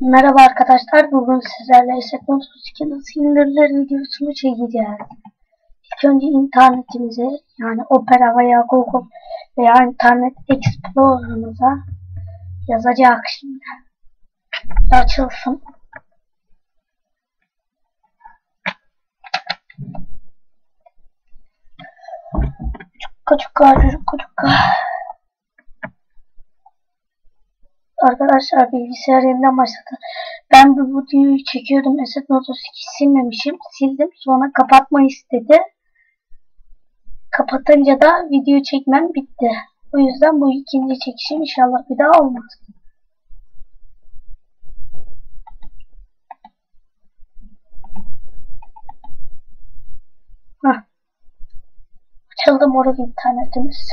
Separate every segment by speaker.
Speaker 1: Merhaba arkadaşlar. Bugün sizlerle S32 nasıl indirilir videosunu çekeceğiz. İlk önce internetimize yani Opera veya Google veya Internet Explorer'ımıza yazacak şimdi. Açılsın. Çukka çukka çukka çukka. Arkadaşlar bilgisayar yeniden başladı. Ben bu videoyu çekiyordum. Esat Notos 2 silmemişim. Sildim. Sonra kapatma istedi. Kapatınca da video çekmem bitti. O yüzden bu ikinci çekişim inşallah bir daha olmaz. Heh. Açıldı moruk internetimiz.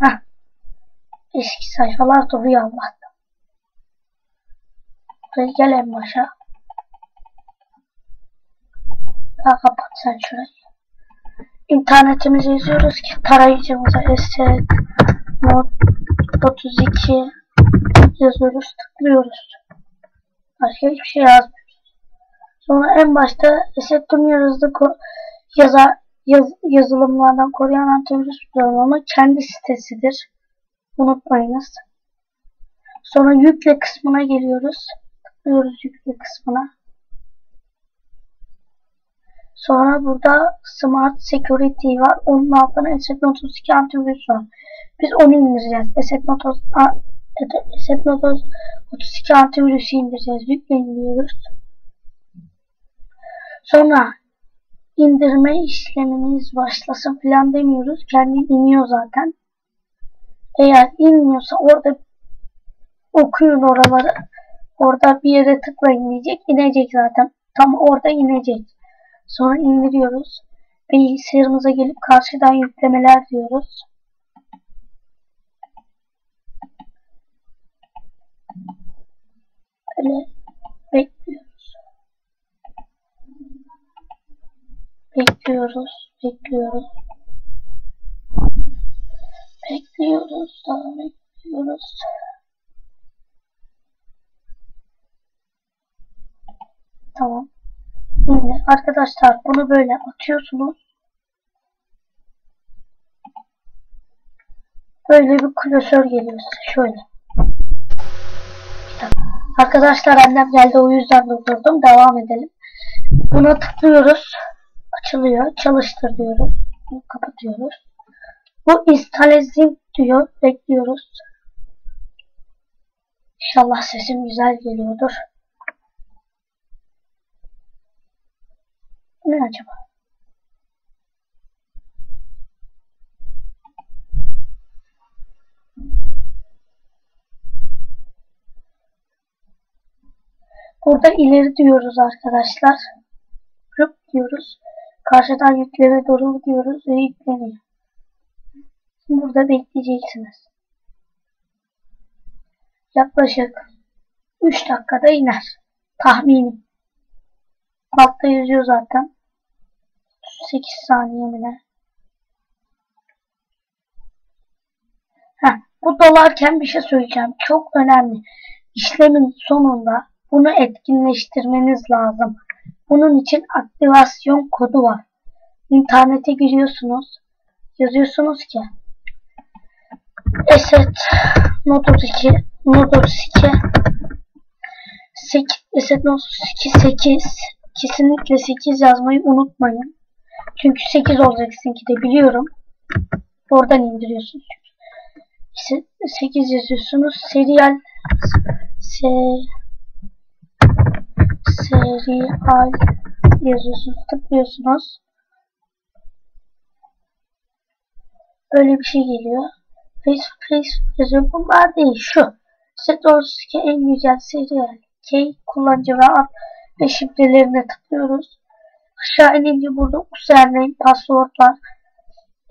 Speaker 1: Heh. Eski sayfalar duruyor Allah'tan. Buraya gel en başa. Daha kapat sen şurayı. İnternetimizi yazıyoruz ki tarayıcımıza esset not 32 yazıyoruz tıklıyoruz. Başka hiçbir şey yazmıyoruz. Sonra en başta Esettum yazdı yaza, yaz, yazılımlardan koruyan antivirüs programı kendi sitesidir. Unutmayınız. Sonra yükle kısmına geliyoruz. Tıklıyoruz yükle kısmına. Sonra burada Smart Security var. Onun altına ESET32 antivirüs var. Biz onu indireceğiz. ESET32 antivirüsü indireceğiz. Yükle indiriyoruz. Sonra indirme işleminiz başlasın falan demiyoruz. Kendi iniyor zaten. Eğer inmiyorsa orada okuyun oraları. Orada bir yere tıklayın diyecek. İnecek zaten. Tam orada inecek. Sonra indiriyoruz. Bilgisayarımıza gelip karşıdan yüklemeler diyoruz. Böyle bekliyoruz. Bekliyoruz. Bekliyoruz. Bekliyoruz. Daha bekliyoruz. Tamam. Şimdi arkadaşlar bunu böyle atıyorsunuz. Böyle bir klasör geliyor size. Şöyle. Arkadaşlar annem geldi o yüzden durdurdum. Devam edelim. Buna tıklıyoruz. Açılıyor. Çalıştır diyoruz. Kapatıyoruz. Bu installation diyor. Bekliyoruz. İnşallah sesim güzel geliyordur. Ne acaba? Burada ileri diyoruz arkadaşlar. Grup diyoruz. Karşıdan yükleme doğru diyoruz ve yükleniyor. Burada bekleyeceksiniz. Yaklaşık 3 dakikada iner. Tahminim. Altta yazıyor zaten. 8 saniye mi ne? Heh, bu dolarken bir şey söyleyeceğim. Çok önemli. İşlemin sonunda bunu etkinleştirmeniz lazım. Bunun için aktivasyon kodu var. İnternete giriyorsunuz. Yazıyorsunuz ki Eset Not 32 Not 32 8 Eset Not 32 8 Kesinlikle 8 yazmayı unutmayın. Çünkü 8 olacak sizinki de biliyorum. Oradan indiriyorsunuz. 8 yazıyorsunuz. Serial se, serial yazıyorsunuz. Tıklıyorsunuz. Böyle bir şey geliyor. Facebook. Bunlar değil. Şu. Set 32 en güzel serial. K kullanıcı ve ad ve şifrelerine tıklıyoruz. Aşağı inince burada username, password var.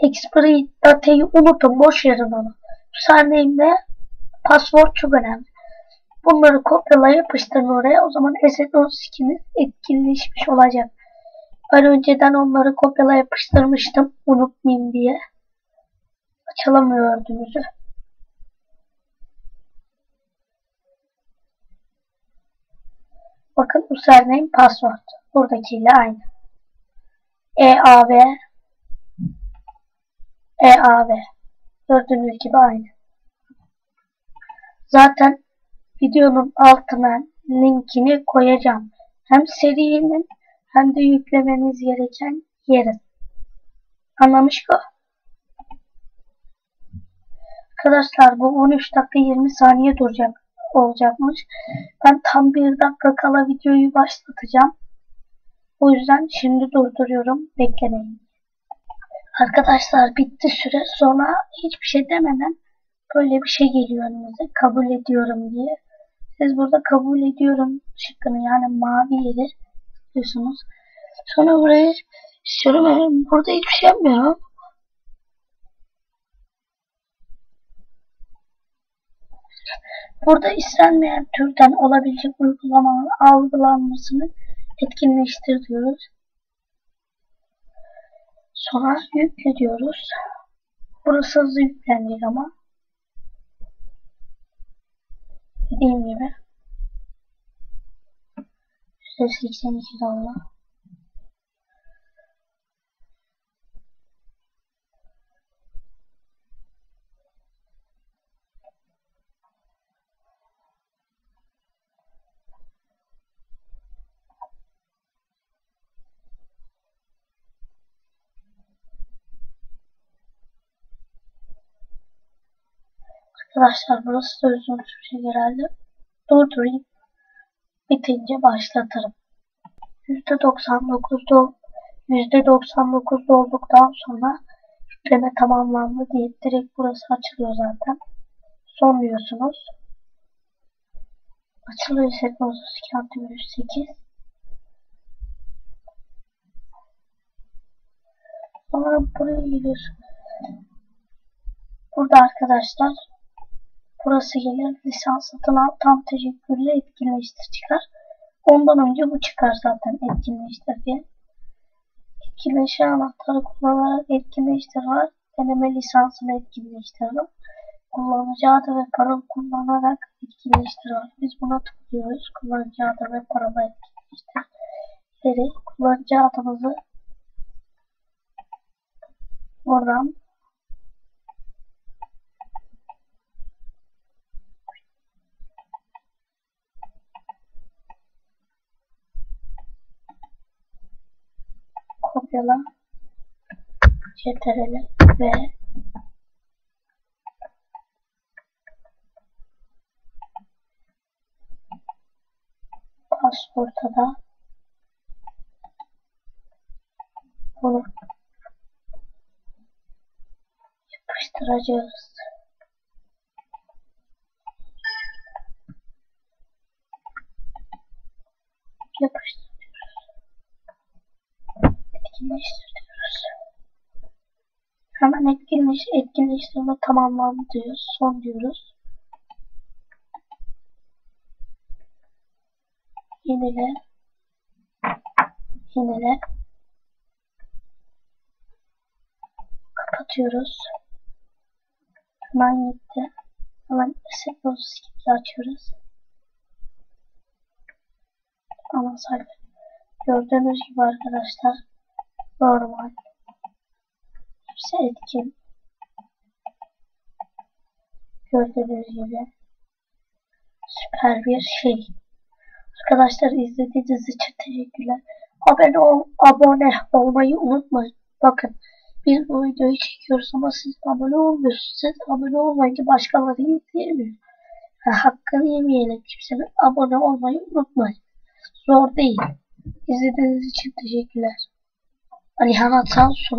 Speaker 1: Expiry datayı unutun. Boş verin onu. Username ve password çok önemli. Bunları kopyala yapıştırın oraya. O zaman S32'niz etkinleşmiş olacak. Ben önceden onları kopyala yapıştırmıştım. Unutmayayım diye çalamıyordu müzik. Bakın username password. Buradakiyle aynı. EAV EAV Gördüğünüz gibi aynı. Zaten videonun altına linkini koyacağım. Hem serinin hem de yüklemeniz gereken yerin. Anlamış mı? Arkadaşlar bu 13 dakika 20 saniye duracak olacakmış. Ben tam bir dakika kala videoyu başlatacağım. O yüzden şimdi durduruyorum. Beklemeyin. Arkadaşlar bitti süre. Sonra hiçbir şey demeden böyle bir şey geliyor önümüze. Kabul ediyorum diye. Siz burada kabul ediyorum şıkkını yani mavi yeri diyorsunuz. Sonra buraya sürüyorum. Burada hiçbir şey yapmıyorum. Burada istenmeyen türden olabilecek uygulamaların algılanmasını etkinleştir diyoruz. Sonra yükle diyoruz. Burası hızlı yüklenecek ama. Dediğim gibi. %82 dolar. Arkadaşlar burası da uzun sürecek herhalde. Durdurayım. Bitince başlatırım. %99 dol %99 dolduktan sonra yükleme tamamlandı diye direkt burası açılıyor zaten. Son. Açılıyor sekme 32 antivirüs 8. Sonra buraya geliyorsun. Burada arkadaşlar burası gelir. Lisans satın al tam teşekkürle etkinleştir çıkar. Ondan önce bu çıkar zaten etkinleştir diye. Etkinleşir anahtarı kullanarak etkinleştir var. Deneme lisansını etkinleştirdim. Kullanıcı adı ve parola kullanarak etkinleştir var. Biz buna tıklıyoruz. Kullanıcı adı ve parola etkinleştir. İleri kullanıcı adımızı buradan kopyala ctrl ve pasporta da bunu yapıştıracağız. Yapıştırıyoruz. Etkinleştiriyoruz. Hemen etkinleş, etkinleştirme tamamlandı diyoruz. Son diyoruz. Yenile. Yenile. Kapatıyoruz. Hemen gitti. Hemen Asset Skip'i açıyoruz. Ana sayfa. Gördüğünüz gibi arkadaşlar normal. Etkin. Gördüğünüz gibi süper bir şey. Arkadaşlar izlediğiniz için teşekkürler. Abone, ol, abone olmayı unutmayın. Bakın biz bu videoyu çekiyoruz ama siz abone olmuyorsunuz. Siz abone olmayınca başkaları izleyemiyor. Ha, hakkını yemeyelim kimsenin abone olmayı unutmayın. Zor değil. İzlediğiniz için teşekkürler. 啊你很好吃啊叔